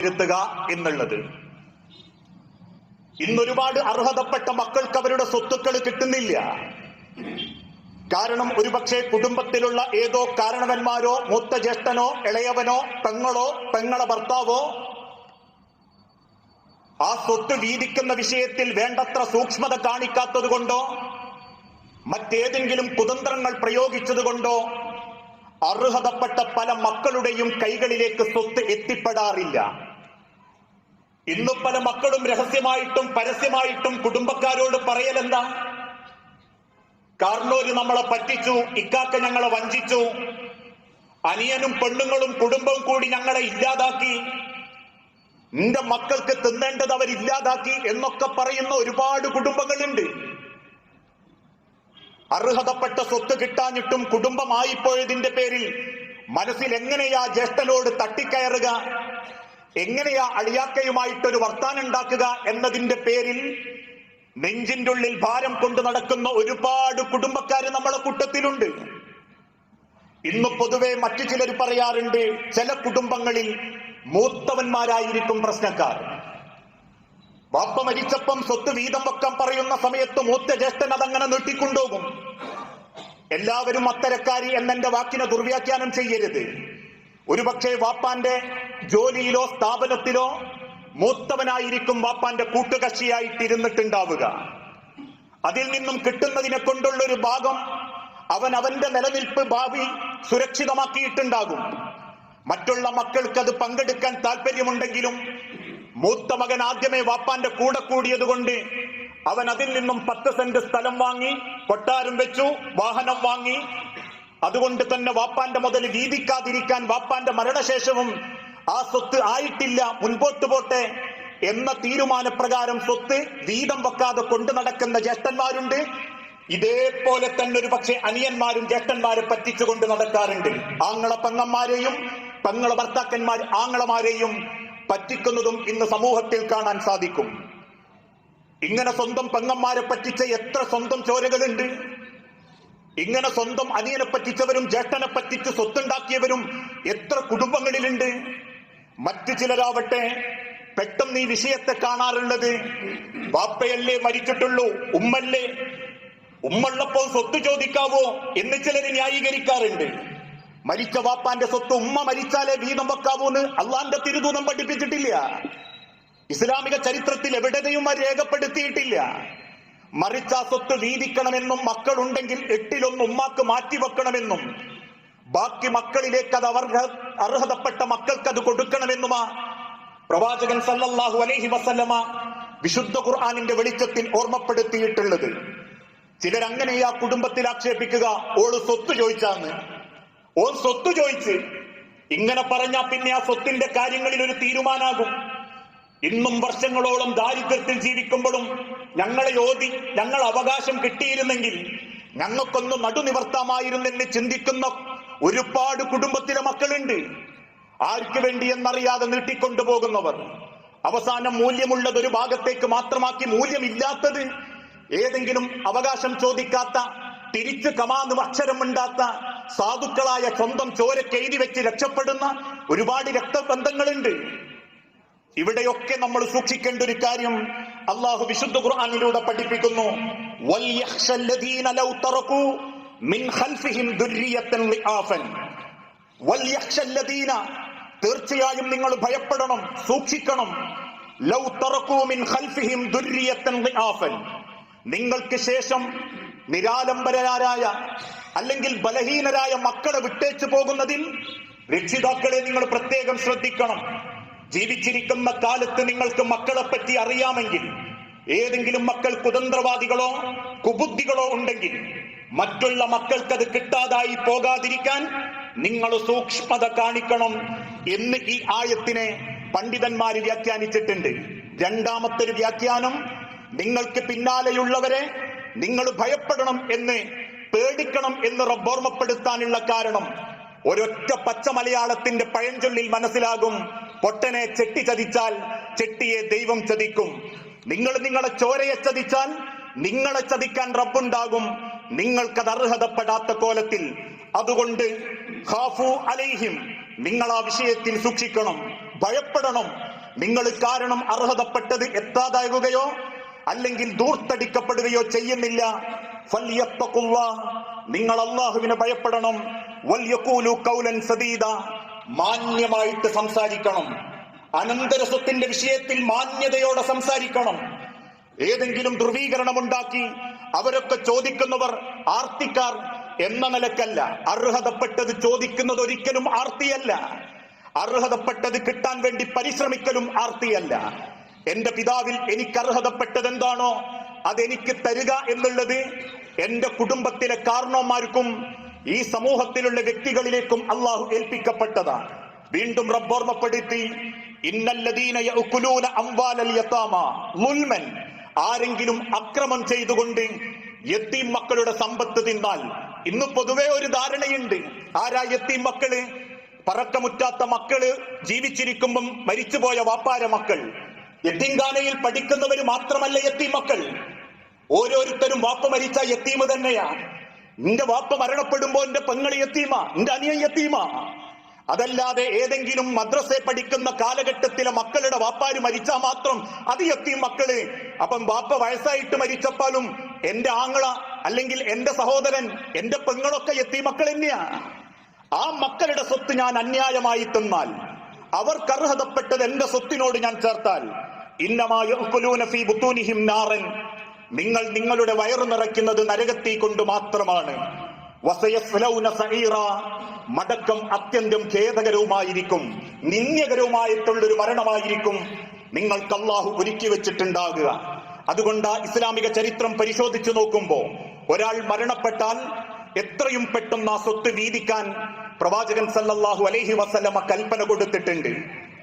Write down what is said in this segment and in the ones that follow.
ഇരുത്തുക എന്നുള്ളത്. ഇന്നൊരുപാട് അർഹതപ്പെട്ട മക്കൾക്ക് അവരുടെ സ്വത്തുക്കൾ കിട്ടുന്നില്ല. കാരണം ഒരുപക്ഷെ കുടുംബത്തിലുള്ള ഏതോ കാരണവന്മാരോ മൂത്ത ജ്യേഷ്ഠനോ ഇളയവനോ പെങ്ങളോ പെങ്ങളെ ഭർത്താവോ ആ സ്വത്ത് വീതിക്കുന്ന വിഷയത്തിൽ വേണ്ടത്ര സൂക്ഷ്മത കാണിക്കാത്തത് കൊണ്ടോ മറ്റേതെങ്കിലും കുതന്ത്രങ്ങൾ പ്രയോഗിച്ചത് കൊണ്ടോ അർഹതപ്പെട്ട പല മക്കളുടെയും കൈകളിലേക്ക് സ്വത്ത് എത്തിപ്പെടാറില്ല. ഇന്ന് പല മക്കളും രഹസ്യമായിട്ടും പരസ്യമായിട്ടും കുടുംബക്കാരോട് പറയലെന്താ? കാർണോര് നമ്മളെ പറ്റിച്ചു ഇക്കാക്ക ഞങ്ങളെ വഞ്ചിച്ചു അനിയനും പെണ്ണുങ്ങളും കുടുംബവും കൂടി ഞങ്ങളെ ഇല്ലാതാക്കി നിന്റെ മക്കൾക്ക് തിന്നേണ്ടത് അവരില്ലാതാക്കി എന്നൊക്കെ പറയുന്ന ഒരുപാട് കുടുംബങ്ങളുണ്ട്. അർഹതപ്പെട്ട സ്വത്ത് കിട്ടാഞ്ഞിട്ടും കുടുംബമായിപ്പോയതിന്റെ പേരിൽ മനസ്സിൽ എങ്ങനെയാ ജ്യേഷ്ഠനോട് തട്ടിക്കയറുക? എങ്ങനെയാ അളിയാക്കയുമായിട്ടൊരു വർത്താനം ഉണ്ടാക്കുക എന്നതിന്റെ പേരിൽ നെഞ്ചിന്റെ ഉള്ളിൽ ഭാരം കൊണ്ട് നടക്കുന്ന ഒരുപാട് കുടുംബക്കാര് നമ്മളെ കൂട്ടത്തിലുണ്ട്. ഇന്ന് പൊതുവെ മറ്റു ചിലർ പറയാറുണ്ട് ചില കുടുംബങ്ങളിൽ മൂത്തവന്മാരായിരിക്കും പ്രശ്നക്കാർ. ബാപ്പ മരിച്ചപ്പം സ്വത്ത് വീതം വെക്കാൻ പറയുന്ന സമയത്ത് മൂത്ത ജ്യേഷ്ഠൻ അതങ്ങനെ നീട്ടിക്കൊണ്ടുപോകും. എല്ലാവരും അത്തരക്കാരി എന്നെന്റെ വാക്കിനെ ദുർവ്യാഖ്യാനം ചെയ്യരുത്. ഒരുപക്ഷെ വാപ്പാന്റെ ജോലിയിലോ സ്ഥാപനത്തിലോ മൂത്തവനായിരിക്കും വാപ്പാന്റെ കൂട്ടുകക്ഷിയായിട്ടിരുന്നിട്ടുണ്ടാവുക. അതിൽ നിന്നും കിട്ടുന്നതിനെ കൊണ്ടുള്ള ഒരു ഭാഗം അവൻ അവന്റെ നിലനിൽപ്പ് ഭാവി സുരക്ഷിതമാക്കിയിട്ടുണ്ടാകും. മറ്റുള്ള മക്കൾക്ക് അത് പങ്കെടുക്കാൻ താല്പര്യമുണ്ടെങ്കിലും മൂത്ത മകൻ ആദ്യമേ വാപ്പാന്റെ കൂടെ കൂടിയത് കൊണ്ട് അവൻ അതിൽ നിന്നും പത്ത് സെന്റ് സ്ഥലം വാങ്ങി കൊട്ടാരം വെച്ചു വാഹനം വാങ്ങി അതുകൊണ്ട് തന്നെ വാപ്പാന്റെ മുതൽ വീതിക്കാതിരിക്കാൻ വാപ്പാന്റെ മരണശേഷവും ആ സ്വത്ത് ആയിട്ടില്ല മുൻപോട്ട് പോട്ടെ എന്ന തീരുമാനപ്രകാരം സ്വത്ത് വീതം വെക്കാതെ കൊണ്ടു നടക്കുന്ന ജ്യേഷ്ഠന്മാരുണ്ട്. ഇതേപോലെ തന്നെ ഒരു പക്ഷെ അനിയന്മാരും ജ്യേഷ്ഠന്മാരെ പറ്റിച്ചുകൊണ്ട് നടക്കാറുണ്ട്. ആങ്ങള പെങ്ങന്മാരെയും പെങ്ങള ഭർത്താക്കന്മാർ ആങ്ങളമാരെയും പറ്റിക്കുന്നതും ഇന്ന് സമൂഹത്തിൽ കാണാൻ സാധിക്കും. ഇങ്ങനെ സ്വന്തം പെങ്ങന്മാരെ പറ്റിച്ച എത്ര സ്വന്തം ചോരകളുണ്ട്. ഇങ്ങനെ സ്വന്തം അനിയനെ പറ്റിച്ചവരും ജ്യേഷ്ഠനെ പറ്റിച്ച് സ്വത്തുണ്ടാക്കിയവരും എത്ര കുടുംബങ്ങളിലുണ്ട്? മറ്റു ചിലരാവട്ടെ പെട്ടെന്ന് ഈ വിഷയത്തെ കാണാറുള്ളത് ബാപ്പയല്ലേ മരിച്ചിട്ടുള്ളൂ ഉമ്മല്ലേ? ഉമ്മള്ളപ്പോൾ സ്വത്ത് ചോദിക്കാവോ എന്ന് ചിലർ ന്യായീകരിക്കാറുണ്ട്. മരിച്ച വാപ്പാന്റെ സ്വത്ത് ഉമ്മ മരിച്ചാലേ വീതം വെക്കാവൂന്ന് അള്ളാന്റെ തിരുദൂതം പഠിപ്പിച്ചിട്ടില്ല. ഇസ്ലാമിക ചരിത്രത്തിൽ എവിടെയും രേഖപ്പെടുത്തിയിട്ടില്ല. മറിച്ച് ആ സ്വത്ത് വീതിക്കണമെന്നും മക്കളുണ്ടെങ്കിൽ എട്ടിലൊന്ന് ഉമ്മാക്ക് മാറ്റിവെക്കണമെന്നും ബാക്കി മക്കളിലേക്ക് അത് അവർ അർഹതപ്പെട്ട മക്കൾക്ക് അത് കൊടുക്കണമെന്നുമാ പ്രവാചകൻ സല്ലല്ലാഹു അലൈഹി വസല്ലമ വിശുദ്ധ ഖുർആാനിന്റെ വെളിച്ചത്തിൽ ഓർമ്മപ്പെടുത്തിയിട്ടുള്ളത്. ചിലരങ്ങനെ ആ കുടുംബത്തിൽ ആക്ഷേപിക്കുക ഓൾ സ്വത്ത് ചോദിച്ചാന്ന്. ഓൾ സ്വത്ത് ചോദിച്ച്. ഇങ്ങനെ പറഞ്ഞാ പിന്നെ ആ സ്വത്തിന്റെ കാര്യങ്ങളിൽ ഒരു തീരുമാനാകും. ഇന്നും വർഷങ്ങളോളം ദാരിദ്ര്യത്തിൽ ജീവിക്കുമ്പോഴും ഞങ്ങളെ യോധി ഞങ്ങൾ അവകാശം കിട്ടിയിരുന്നെങ്കിൽ ഞങ്ങൾക്കൊന്ന് നടുനിവർത്താമായിരുന്നെന്ന് ചിന്തിക്കുന്ന ഒരുപാട് കുടുംബത്തിലെ മക്കളുണ്ട്. ആർക്ക് വേണ്ടി എന്നറിയാതെ നീട്ടിക്കൊണ്ടുപോകുന്നവർ. അവസാനം മൂല്യമുള്ളത് ഒരു ഭാഗത്തേക്ക് മാത്രമാക്കി മൂല്യമില്ലാത്തത് ഏതെങ്കിലും അവകാശം ചോദിക്കാത്ത തിരിച്ച് കമാന്ന് അക്ഷരമുണ്ടാത്ത സാധുക്കളായ സ്വന്തം ചോരക്ക് എഴുതി വെച്ച് രക്ഷപ്പെടുന്ന ഒരുപാട് രക്തബന്ധങ്ങളുണ്ട്. ഇവിടെയൊക്കെ നമ്മൾ സൂക്ഷിക്കേണ്ട ഒരു കാര്യം അള്ളാഹു വിശുദ്ധ ഖുർആനിലൂടെ പഠിപ്പിക്കുന്നു. തീർച്ചയായും നിങ്ങൾ ഭയപ്പെടണം സൂക്ഷിക്കണം. ലൗ മിൻ ഖൽഫിഹിം നിങ്ങൾക്ക് ശേഷം നിരാലംബരായ അല്ലെങ്കിൽ ബലഹീനരായ മക്കളെ വിട്ടേച്ചു പോകുന്നതിൽ രക്ഷിതാക്കളെ നിങ്ങൾ പ്രത്യേകം ശ്രദ്ധിക്കണം. ജീവിച്ചിരിക്കുന്ന കാലത്ത് നിങ്ങൾക്ക് മക്കളെ പറ്റി അറിയാമെങ്കിൽ ഏതെങ്കിലും മക്കൾ കുതന്ത്രവാദികളോ കുബുദ്ധികളോ ഉണ്ടെങ്കിൽ മറ്റുള്ള മക്കൾക്ക് അത് കിട്ടാതായി പോകാതിരിക്കാൻ നിങ്ങൾ സൂക്ഷ്മത കാണിക്കണം എന്ന് ഈ ആയത്തിനെ പണ്ഡിതന്മാർ വ്യാഖ്യാനിച്ചിട്ടുണ്ട്. രണ്ടാമത്തെ ഒരു വ്യാഖ്യാനം നിങ്ങൾക്ക് പിന്നാലെയുള്ളവരെ നിങ്ങൾ ഭയപ്പെടണം എന്ന് പേടിക്കണം എന്ന് റബ്ബോർമ്മപ്പെടുത്താനുള്ള കാരണം ഒരൊറ്റ പച്ച മലയാളത്തിന്റെ പഴഞ്ചൊല്ലിൽ മനസ്സിലാകും. പൊട്ടനെ ചെട്ടി ചതിച്ചാൽ ചെട്ടിയെ ദൈവം ചതിക്കും. നിങ്ങൾ നിങ്ങളെ ചോരയെ ചതിച്ചാൽ നിങ്ങളെ ചതിക്കാൻ റബ്ബുണ്ടാകും. നിങ്ങൾക്കത് അർഹതപ്പെടാത്ത കോലത്തിൽ. അതുകൊണ്ട് ഖാഫു അലൈഹിം നിങ്ങൾ ആ വിഷയത്തിൽ സൂക്ഷിക്കണം ഭയപ്പെടണം. നിങ്ങൾ കാരണം അർഹതപ്പെട്ടത് എത്താതാകുകയോ അല്ലെങ്കിൽ ദൂർത്തടിക്കപ്പെടുകയോ ചെയ്യുന്നില്ല. നിങ്ങൾ അള്ളാഹുവിനെ ഭയപ്പെടണം. വല്യഖൂലു കൗലൻ സദീദ മാന്യമായിട്ട് സംസാരിക്കണം. അനന്തരസ്വത്തിന്റെ വിഷയത്തിൽ മാന്യതയോടെ സംസാരിക്കണം. ഏതെങ്കിലും ധ്രുവീകരണം ഉണ്ടാക്കി അവരൊക്കെ ചോദിക്കുന്നവർ ആർത്തിക്കാർ എന്ന നിലക്കല്ല. അർഹതപ്പെട്ടത് ചോദിക്കുന്നത് ഒരിക്കലും ആർത്തിയല്ല. അർഹതപ്പെട്ടത് കിട്ടാൻ വേണ്ടി പരിശ്രമിക്കലും ആർത്തിയല്ല. എന്റെ പിതാവിൽ എനിക്ക് അർഹതപ്പെട്ടത് എന്താണോ അതെനിക്ക് തരിക എന്നുള്ളത് എന്റെ കുടുംബത്തിലെ കാരണവന്മാർക്കും ഈ സമൂഹത്തിലുള്ള വ്യക്തികളിലേക്കും അള്ളാഹു ഏൽപ്പിക്കപ്പെട്ടതാണ്. വീണ്ടും റബ്ബോർമ്മപ്പെടുത്തി ആരെങ്കിലും അക്രമം ചെയ്തുകൊണ്ട് യത്തീം മക്കളുടെ സമ്പത്ത് തിന്നാൽ ഇന്ന് പൊതുവെ ഒരു ധാരണയുണ്ട്. ആരാ യത്തീം മക്കൾ? പറക്കമുറ്റാത്ത മക്കൾ ജീവിച്ചിരിക്കുമ്പം മരിച്ചുപോയ വാപ്പാര മക്കൾ. യത്തീംഖാനയിൽ പഠിക്കുന്നവര് മാത്രമല്ല യത്തീം മക്കൾ. ഓരോരുത്തരും വാപ്പ മരിച്ച എത്തീമ് തന്നെയാ. നിന്റെ വാപ്പ മരണപ്പെടുമ്പോ എന്റെ പെങ്ങളി എത്തീമ നിന്റെ അനിയൻ എത്തീമ. അതല്ലാതെ ഏതെങ്കിലും മദ്രസെ പഠിക്കുന്ന കാലഘട്ടത്തിലെ മക്കളുടെ വാപ്പാര് മരിച്ചാൽ മാത്രം അത് എത്തി മക്കൾ. അപ്പം വാപ്പ വയസ്സായിട്ട് മരിച്ചപ്പാലും എന്റെ ആങ്ങള അല്ലെങ്കിൽ എന്റെ സഹോദരൻ എന്റെ പെങ്ങളൊക്കെ എത്തി മക്കൾ തന്നെയാ. ആ മക്കളുടെ സ്വത്ത് ഞാൻ അന്യായമായി തന്നാൽ അവർ അർഹതപ്പെട്ടത് എന്റെ സ്വത്തിനോട് ഞാൻ ചേർത്താൽ ഇന്നമായും നാറൻ. നിങ്ങൾ നിങ്ങളുടെ വയറു നിറയ്ക്കുന്നത് നരകത്തി കൊണ്ട് മാത്രമാണ്. മടക്കം അത്യന്തം ഖേദകരവുമായിരിക്കും നിന്ദ്യകരവുമായിട്ടുള്ളൊരു മരണമായിരിക്കും നിങ്ങൾക്ക് അള്ളാഹു ഒരുക്കി വെച്ചിട്ടുണ്ടാകുക. അതുകൊണ്ട് ഇസ്ലാമിക ചരിത്രം പരിശോധിച്ചു നോക്കുമ്പോ ഒരാൾ മരണപ്പെട്ടാൽ എത്രയും പെട്ടെന്ന് ആ സ്വത്ത് വീതിക്കാൻ പ്രവാചകൻ സല്ലല്ലാഹു അലൈഹി വസല്ലമ കൽപ്പന കൊടുത്തിട്ടുണ്ട്.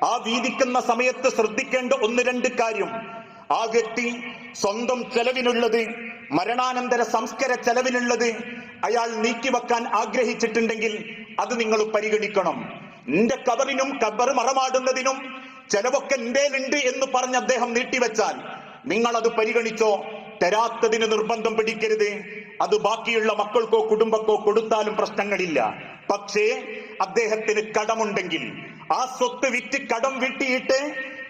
ആ വീതിക്കുന്ന സമയത്ത് ശ്രദ്ധിക്കേണ്ട ഒന്ന് രണ്ട് കാര്യം. ആ വ്യക്തി സ്വന്തം ചെലവിനുള്ളത് മരണാനന്തര സംസ്കര ചെലവിനുള്ളത് അയാൾ നീക്കിവെക്കാൻ ആഗ്രഹിച്ചിട്ടുണ്ടെങ്കിൽ അത് നിങ്ങൾ പരിഗണിക്കണം. നിന്റെ കബറിനും കബർ മറമാടുന്നതിനും ചെലവൊക്കെ എന്തേലുണ്ട് എന്ന് പറഞ്ഞ് അദ്ദേഹം നീട്ടിവെച്ചാൽ നിങ്ങൾ അത് പരിഗണിച്ചോ? തരാത്തതിന് നിർബന്ധം പിടിക്കരുത്. അത് ബാക്കിയുള്ള മക്കൾക്കോ കുടുംബക്കോ കൊടുത്താലും പ്രശ്നങ്ങളില്ല. പക്ഷേ അദ്ദേഹത്തിന് കടമുണ്ടെങ്കിൽ ആ സ്വത്ത് വിറ്റ് കടം വിട്ടിയിട്ട്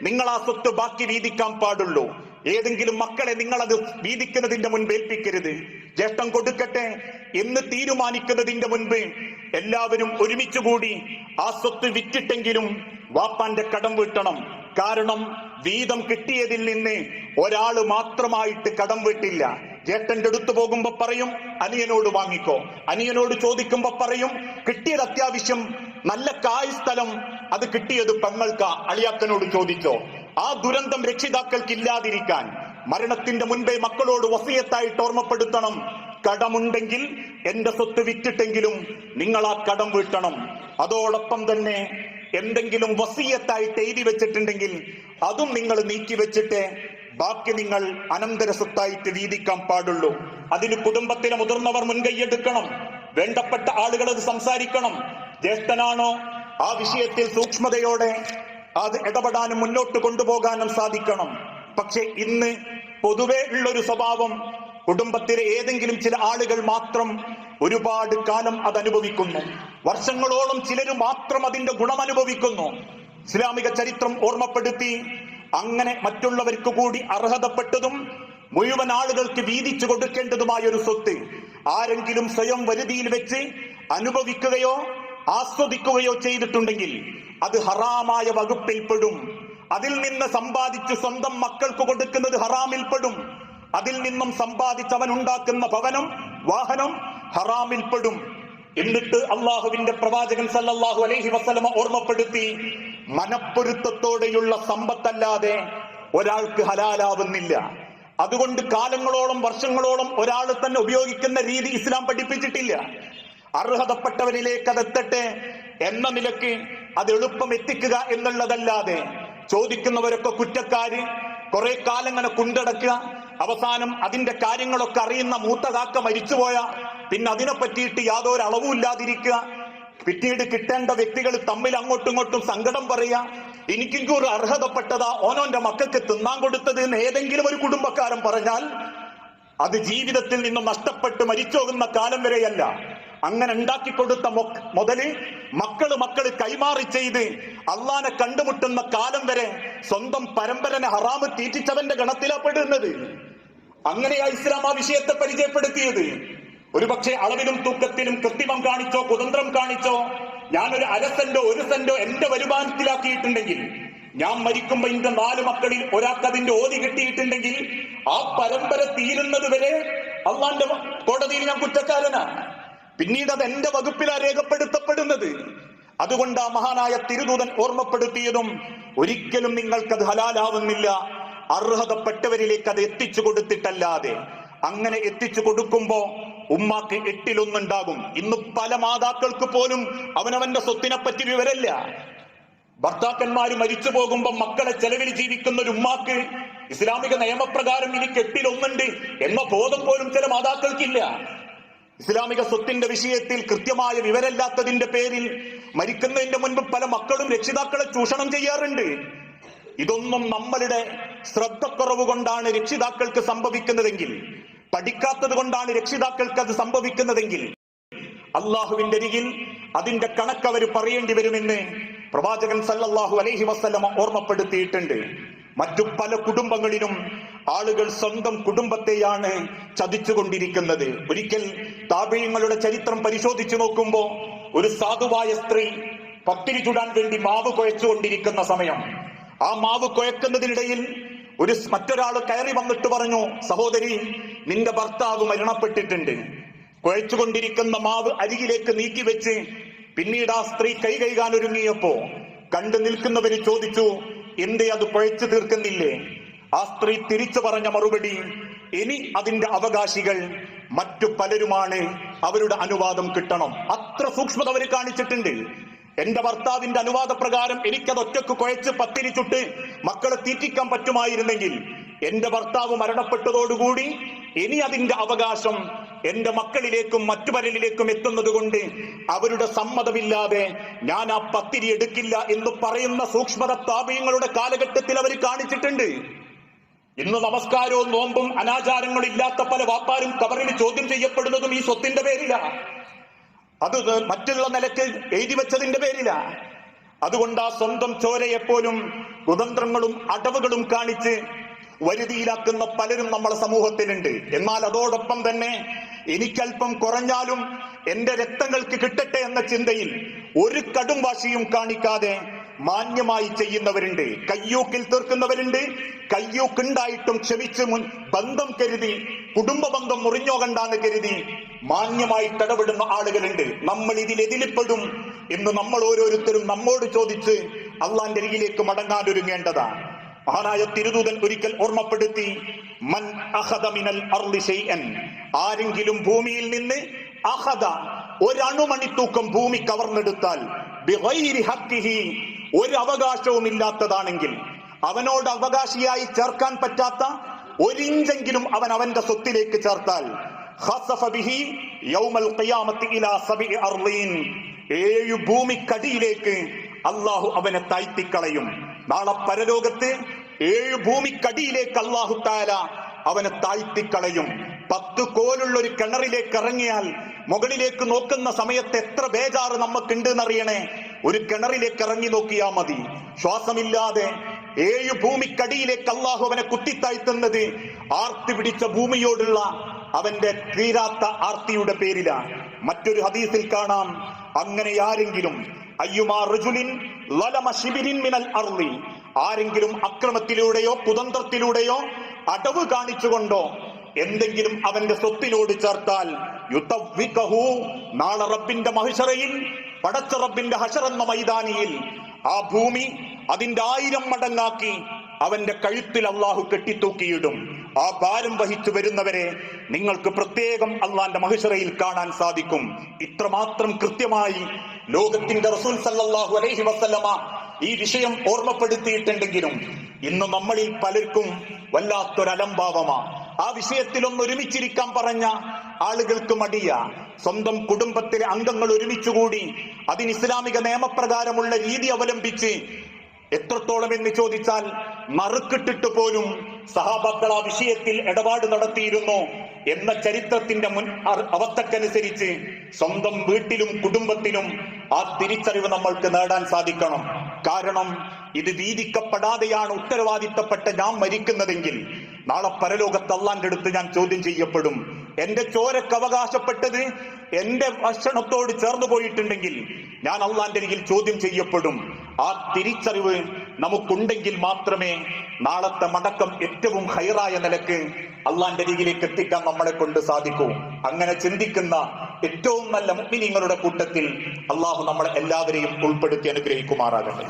നിങ്ങൾ ആ സ്വത്ത് ബാക്കി വീതിക്കാൻ പാടുള്ളൂ. ഏതെങ്കിലും മക്കളെ നിങ്ങൾ അത് വീതിക്കുന്നതിന്റെ മുൻപ് ഏൽപ്പിക്കരുത്. ജ്യേഷ്ഠം കൊടുക്കട്ടെ എന്ന് തീരുമാനിക്കുന്നതിന്റെ മുൻപ് എല്ലാവരും ഒരുമിച്ച് കൂടി ആ സ്വത്ത് വിറ്റിട്ടെങ്കിലും വാപ്പാന്റെ കടം വീട്ടണം. കാരണം വീതം കിട്ടിയതിൽ നിന്ന് ഒരാൾ മാത്രമായിട്ട് കടം വീട്ടില്ല. ജ്യേഷ്ഠന്റെ അടുത്ത് പോകുമ്പോ പറയും അനിയനോട് വാങ്ങിക്കോ. അനിയനോട് ചോദിക്കുമ്പോ പറയും കിട്ടിയത് അത്യാവശ്യം നല്ല കായ് സ്ഥലം അത് കിട്ടിയത് പെങ്ങൾക്ക് അളിയാക്കനോട് ചോദിച്ചോ? ആ ദുരന്തം രക്ഷിതാക്കൾക്ക് ഇല്ലാതിരിക്കാൻ മരണത്തിന്റെ മുൻപേ മക്കളോട് വസീയത്തായിട്ട് ഓർമ്മപ്പെടുത്തണം. കടമുണ്ടെങ്കിൽ എന്റെ സ്വത്ത് വിറ്റിട്ടെങ്കിലും നിങ്ങൾ ആ കടം വീട്ടണം. അതോടൊപ്പം തന്നെ എന്തെങ്കിലും വസീയത്തായിട്ട് എഴുതി വെച്ചിട്ടുണ്ടെങ്കിൽ അതും നിങ്ങൾ നീക്കി വെച്ചിട്ട് ബാക്കി നിങ്ങൾ അനന്തര സ്വത്തായിട്ട് വീതിക്കാൻ പാടുള്ളൂ. അതിന് കുടുംബത്തിലെ മുതിർന്നവർ മുൻകൈയെടുക്കണം വേണ്ടപ്പെട്ട ആളുകൾ അത് സംസാരിക്കണം. ജ്യേഷ്ഠനാണോ? ആ വിഷയത്തിൽ സൂക്ഷ്മതയോടെ അത് ഇടപെടാനും മുന്നോട്ട് കൊണ്ടുപോകാനും സാധിക്കണം. പക്ഷെ ഇന്ന് പൊതുവേ ഉള്ളൊരു സ്വഭാവം കുടുംബത്തിലെ ഏതെങ്കിലും ചില ആളുകൾ മാത്രം ഒരുപാട് കാലം അത് അനുഭവിക്കുന്നു വർഷങ്ങളോളം ചിലര് മാത്രം അതിന്റെ ഗുണം അനുഭവിക്കുന്നു. ഇസ്ലാമിക ചരിത്രം ഓർമ്മപ്പെടുത്തി അങ്ങനെ മറ്റുള്ളവർക്ക് കൂടി അർഹതപ്പെട്ടതും മുഴുവൻ ആളുകൾക്ക് വീതിച്ചു കൊടുക്കേണ്ടതുമായ ഒരു സ്വത്ത് ആരെങ്കിലും സ്വയം വരുതിയിൽ വെച്ച് അനുഭവിക്കുകയോ ആസ്വദിക്കുകയോ ചെയ്തിട്ടുണ്ടെങ്കിൽ അത് ഹറാമായ വകുപ്പിൽപ്പെടും അതിൽ നിന്ന് സമ്പാദിച്ചു സ്വന്തം മക്കൾക്ക് കൊടുക്കുന്നത് ഹറാമിൽപ്പെടും അതിൽ നിന്നും സമ്പാദിച്ചവൻ ഉണ്ടാക്കുന്ന ഭവനം വാഹനം ഹറാമിൽപ്പെടും എന്നിട്ട് അള്ളാഹുവിന്റെ പ്രവാചകൻ സല്ലല്ലാഹു അലൈഹി വസല്ലമ ഓർമ്മപ്പെടുത്തി മനപ്പൊരുത്തത്തോടെയുള്ള സമ്പത്തല്ലാതെ ഒരാൾക്ക് ഹലാലാവുന്നില്ല. അതുകൊണ്ട് കാലങ്ങളോളം വർഷങ്ങളോളം ഒരാൾ തന്നെ ഉപയോഗിക്കുന്ന രീതി ഇസ്ലാം പഠിപ്പിച്ചിട്ടില്ല. അർഹതപ്പെട്ടവരിലേക്ക് അത് എത്തട്ടെ എന്ന നിലയ്ക്ക് അത് എളുപ്പം എത്തിക്കുക എന്നുള്ളതല്ലാതെ ചോദിക്കുന്നവരൊക്കെ കുറ്റക്കാര് കുറെ കാലം ഇങ്ങനെ കുണ്ടടക്കുക അവസാനം അതിന്റെ കാര്യങ്ങളൊക്കെ അറിയുന്ന മൂത്ത കാക്ക മരിച്ചുപോയ പിന്നെ അതിനെ പറ്റിയിട്ട് യാതൊരു അളവും ഇല്ലാതിരിക്കുക പിന്നീട് കിട്ടേണ്ട വ്യക്തികൾ തമ്മിൽ അങ്ങോട്ടും ഇങ്ങോട്ടും സങ്കടം പറയാ എനിക്കും ഒരു അർഹതപ്പെട്ടതാ ഓനോന്റെ മക്കൾക്ക് തിന്നാൻ കൊടുത്തത് എന്ന് ഏതെങ്കിലും ഒരു കുടുംബക്കാരൻ പറഞ്ഞാൽ അത് ജീവിതത്തിൽ നിന്നും നഷ്ടപ്പെട്ട് മരിച്ചോകുന്ന കാലം വരെയല്ല. അങ്ങനെ ഉണ്ടാക്കി കൊടുത്ത മുതൽ മക്കൾ മക്കൾ കൈമാറി ചെയ്ത് അള്ളാനെ കണ്ടുമുട്ടുന്ന കാലം വരെ സ്വന്തം പരമ്പരനെ ഹറാമ് തീറ്റിച്ചവന്റെ ഗണത്തിലാ പെടുന്നത്. അങ്ങനെയാ ഇസ്ലാം ആ വിഷയത്തെ പരിചയപ്പെടുത്തിയത്. ഒരുപക്ഷെ അളവിലും തൂക്കത്തിലും കൃത്രിമം കാണിച്ചോ കുതന്ത്രം കാണിച്ചോ ഞാനൊരു അര സെന്റോ ഒരു സെന്റോ എന്റെ വരുമാനത്തിലാക്കിയിട്ടുണ്ടെങ്കിൽ ഞാൻ മരിക്കുമ്പോ എന്റെ നാല് മക്കളിൽ ഒരാൾക്ക് അതിന്റെ ഓതി കിട്ടിയിട്ടുണ്ടെങ്കിൽ ആ പരമ്പര തീരുന്നത് വരെ അള്ളാന്റെ കോടതിയിൽ ഞാൻ കുറ്റക്കാരനാ. പിന്നീട് അത് എന്റെ വകുപ്പിലാ രേഖപ്പെടുത്തപ്പെടുന്നത്. അതുകൊണ്ട് ആ മഹാനായ തിരുദൂതൻ ഓർമ്മപ്പെടുത്തിയതും ഒരിക്കലും നിങ്ങൾക്കത് ഹലാലാവുന്നില്ല. അർഹതപ്പെട്ടവരിലേക്ക് അത് എത്തിച്ചു കൊടുത്തിട്ടല്ലാതെ. അങ്ങനെ എത്തിച്ചു കൊടുക്കുമ്പോ ഉമ്മാക്ക് എട്ടിലൊന്നുണ്ടാകും. ഇന്ന് പല മാതാക്കൾക്ക് പോലും അവനവന്റെ സ്വത്തിനെ പറ്റി വിവരല്ല ഭർത്താക്കന്മാര് മരിച്ചു പോകുമ്പോ മക്കളെ ചെലവിൽ ജീവിക്കുന്ന ഒരു ഉമ്മാക്ക് ഇസ്ലാമിക നിയമപ്രകാരം എനിക്ക് എട്ടിലൊന്നുണ്ട് എന്ന ബോധം പോലും ചില മാതാക്കൾക്കില്ല. ഇസ്ലാമിക സ്വത്തിന്റെ വിഷയത്തിൽ കൃത്യമായ വിവരമില്ലാത്തതിന്റെ പേരിൽ മരിക്കുന്നതിന്റെ മുൻപ് പല മക്കളും രക്ഷിതാക്കളെ ചൂഷണം ചെയ്യാറുണ്ട്. ഇതൊന്നും നമ്മളുടെ ശ്രദ്ധക്കുറവ് കൊണ്ടാണ് രക്ഷിതാക്കൾക്ക് സംഭവിക്കുന്നതെങ്കിൽ പഠിക്കാത്തത് കൊണ്ടാണ് രക്ഷിതാക്കൾക്ക് അത് സംഭവിക്കുന്നതെങ്കിൽ അള്ളാഹുവിന്റെ അരികിൽ അതിന്റെ കണക്ക് അവർ പറയേണ്ടി വരുമെന്ന് പ്രവാചകൻ സല്ലല്ലാഹു അലൈഹി വസല്ലമ ഓർമ്മപ്പെടുത്തിയിട്ടുണ്ട്. മറ്റു പല കുടുംബങ്ങളിലും ആളുകൾ സ്വന്തം കുടുംബത്തെയാണ് ചതിച്ചുകൊണ്ടിരിക്കുന്നത്. ഒരിക്കൽ താപീയങ്ങളുടെ ചരിത്രം പരിശോധിച്ചു നോക്കുമ്പോ ഒരു സാധുവായ സ്ത്രീ പത്തിരി ചുടാൻ വേണ്ടി മാവ് കുഴച്ചുകൊണ്ടിരിക്കുന്ന സമയം. ആ മാവ് കുഴക്കുന്നതിനിടയിൽ ഒരു മറ്റൊരാൾ കയറി വന്നിട്ട് പറഞ്ഞു സഹോദരി നിന്റെ ഭർത്താവ് മരണപ്പെട്ടിട്ടുണ്ട്. കുഴച്ചുകൊണ്ടിരിക്കുന്ന മാവ് അരികിലേക്ക് നീക്കി വെച്ച് പിന്നീട് ആ സ്ത്രീ കൈ കൈകാൻ ഒരുങ്ങിയപ്പോ കണ്ടു നിൽക്കുന്നവര് ചോദിച്ചു എന്തേ അത് കുഴച്ചു തീർക്കുന്നില്ലേ? ആ സ്ത്രീ തിരിച്ചു പറഞ്ഞ മറുപടി ഇനി അതിന്റെ അവകാശികൾ മറ്റു പലരുമാണ് അവരുടെ അനുവാദം കിട്ടണം. അത്ര സൂക്ഷ്മത അവർ കാണിച്ചിട്ടുണ്ട്. എന്റെ ഭർത്താവിന്റെ അനുവാദ പ്രകാരം എനിക്കത് ഒറ്റയ്ക്ക് കുഴച്ച് പത്തിരി മക്കളെ തീറ്റിക്കാൻ പറ്റുമായിരുന്നെങ്കിൽ എന്റെ ഭർത്താവ് മരണപ്പെട്ടതോടുകൂടി ഇനി അതിന്റെ അവകാശം എന്റെ മക്കളിലേക്കും മറ്റു പലരിലേക്കും എത്തുന്നത് കൊണ്ട് അവരുടെ സമ്മതമില്ലാതെ ഞാൻ ആ പത്തിരി എടുക്കില്ല എന്ന് പറയുന്ന സൂക്ഷ്മത താപയങ്ങളുടെ കാലഘട്ടത്തിൽ അവർ കാണിച്ചിട്ടുണ്ട്. ഇന്ന് നമസ്കാരവും നോമ്പും അനാചാരങ്ങളും ഇല്ലാത്ത പല വാപ്പാരും കബറിൽ ചോദ്യം ചെയ്യപ്പെടുന്നതും ഈ സ്വത്തിന്റെ പേരിലാണ് അത് മറ്റുള്ള നിലയ്ക്ക് എഴുതി വെച്ചതിന്റെ പേരിലാ. അതുകൊണ്ട് ആ സ്വന്തം ചോരയെപ്പോലും കുതന്ത്രങ്ങളും അടവുകളും കാണിച്ച് വരുതിയിലാക്കുന്ന പലരും നമ്മളെ സമൂഹത്തിലുണ്ട്. എന്നാൽ അതോടൊപ്പം തന്നെ എനിക്കല്പം കുറഞ്ഞാലും എന്റെ രക്തങ്ങൾക്ക് കിട്ടട്ടെ എന്ന ചിന്തയിൽ ഒരു കടും വാശിയും കാണിക്കാതെ മാന്യമായി ചെയ്യുന്നവരുണ്ട്. കയ്യൂക്കിൽ തീർക്കുന്നവരുണ്ട്. കയ്യൂക്കുണ്ടായിട്ടും ക്ഷമിച്ച് മുൻ ബന്ധം കരുതി കുടുംബ ബന്ധം മുറിഞ്ഞോ കണ്ടാന്ന് കരുതി മാന്യമായി ഇടപെടുന്ന ആളുകളുണ്ട്. നമ്മൾ ഇതിൽ എതിലിപ്പെടും എന്ന് നമ്മൾ ഓരോരുത്തരും നമ്മോട് ചോദിച്ച് അള്ളാന്റെ അരികിലേക്ക് മടങ്ങാനൊരുങ്ങേണ്ടതാണ് മഹാനായ തിരുദൂതൻ ഒരിക്കൽ ഓർമ്മപ്പെടുത്തി മൻ അഹദമിനൽ ആരെങ്കിലും ഭൂമിയിൽ നിന്ന് അഹദ ഒരണുമണിത്തൂക്കം ഭൂമി കവർന്നെടുത്താൽ ഒരു അവകാശവും ഇല്ലാത്തതാണെങ്കിൽ അവനോട് അവകാശിയായി ചേർക്കാൻ പറ്റാത്ത ഒരിഞ്ചെങ്കിലും അവൻ അവന്റെ സ്വത്തിലേക്ക് ചേർത്താൽ ഏഴു ഭൂമിക്കടിയിലേക്ക് അള്ളാഹു അവനെ താഴ്ത്തിക്കളയും. നാളെ പരലോകത്ത് ഏഴ് ഭൂമിക്കടിയിലേക്ക് അള്ളാഹു താല അവനെ താഴ്ത്തിക്കളയും. പത്ത് കോലുള്ള ഒരു കിണറിലേക്ക് ഇറങ്ങിയാൽ മുകളിലേക്ക് നോക്കുന്ന സമയത്ത് എത്ര ബേജാറ് നമുക്കുണ്ട് എന്നറിയണേ ഒരു കിണറിലേക്ക് ഇറങ്ങി നോക്കിയാ മതി. ശ്വാസമില്ലാതെ ഏഴു ഭൂമിക്കടിയിലേക്ക് അള്ളാഹു അവനെ കുത്തിത്താഴ്ത്തുന്നത് ആർത്തി പിടിച്ച ഭൂമിയോടുള്ള അവന്റെ തീരാത്ത ആർത്തിയുടെ പേരിലാണ്. മറ്റൊരു ഹദീസിൽ കാണാം. അങ്ങനെ ആരെങ്കിലും ആരെങ്കിലും അക്രമത്തിലൂടെയോ കുതന്ത്രത്തിലൂടെയോ അടവ് കാണിച്ചുകൊണ്ടോ എന്തെങ്കിലും അവന്റെ സ്വത്തിനോട് ചേർത്താൽ നാളെ റബ്ബിന്റെ മഹിഷറയിൽ പടച്ച റബ്ബിന്റെ ഹഷർ എന്ന മൈതാനിയിൽ ആ ഭൂമി അതിന്റെ ആയിരം മടങ്ങാക്കി അവന്റെ കഴുത്തിൽ അള്ളാഹു കെട്ടിത്തൂക്കിയിടും. ആ ഭാരം വഹിച്ചു വരുന്നവരെ നിങ്ങൾക്ക് പ്രത്യേകം അള്ളാന്റെ മഹിഷറയിൽ കാണാൻ സാധിക്കും. ഇത്രമാത്രം കൃത്യമായി ലോകത്തിന്റെ റസൂൽ സല്ലാഹു അലൈഹി വസല്ലമ ഈ വിഷയം ഓർമ്മപ്പെടുത്തിയിട്ടുണ്ടെങ്കിലും ഇന്ന് നമ്മളിൽ പലർക്കും വല്ലാത്തൊരലംഭാവമാ. ആ വിഷയത്തിലൊന്ന് ഒരുമിച്ചിരിക്കാൻ പറഞ്ഞ ആളുകൾക്ക് മടിയ. സ്വന്തം കുടുംബത്തിലെ അംഗങ്ങൾ ഒരുമിച്ചുകൂടി അതിന് ഇസ്ലാമിക നിയമപ്രകാരമുള്ള രീതി അവലംബിച്ച് എത്രത്തോളം എന്ന് ചോദിച്ചാൽ മറുക്കിട്ടിട്ട് പോലും സഹാബാക്കൾ ആ വിഷയത്തിൽ ഇടപാട് നടത്തിയിരുന്നു എന്ന ചരിത്രത്തിന്റെ മുൻ അവസ്ഥക്കനുസരിച്ച് സ്വന്തം വീട്ടിലും കുടുംബത്തിലും ആ തിരിച്ചറിവ് നമ്മൾക്ക് നേടാൻ സാധിക്കണം. കാരണം ഇത് വീതിക്കപ്പെടാതെയാണ് ഉത്തരവാദിത്തപ്പെട്ട ഞാൻ മരിക്കുന്നതെങ്കിൽ നാളെ പരലോകത്ത് അടുത്ത് ഞാൻ ചോദ്യം ചെയ്യപ്പെടും. എന്റെ ചോരക്ക് അവകാശപ്പെട്ടത് എന്റെ ഭക്ഷണത്തോട് ചേർന്നു പോയിട്ടുണ്ടെങ്കിൽ ഞാൻ അള്ളാന്റെ അരികിൽ ചോദ്യം ചെയ്യപ്പെടും. ആ തിരിച്ചറിവ് നമുക്കുണ്ടെങ്കിൽ മാത്രമേ നാളത്തെ മടക്കം ഏറ്റവും ഹൈറായ നിലയ്ക്ക് അള്ളാന്റെ അരികിലേക്ക് എത്തിക്കാൻ നമ്മളെ കൊണ്ട് സാധിക്കൂ. അങ്ങനെ ചിന്തിക്കുന്ന ഏറ്റവും നല്ല മുഗ്മിനിങ്ങളുടെ കൂട്ടത്തിൽ അള്ളാഹു നമ്മളെ എല്ലാവരെയും ഉൾപ്പെടുത്തി അനുഗ്രഹിക്കുമാറാകട്ടെ.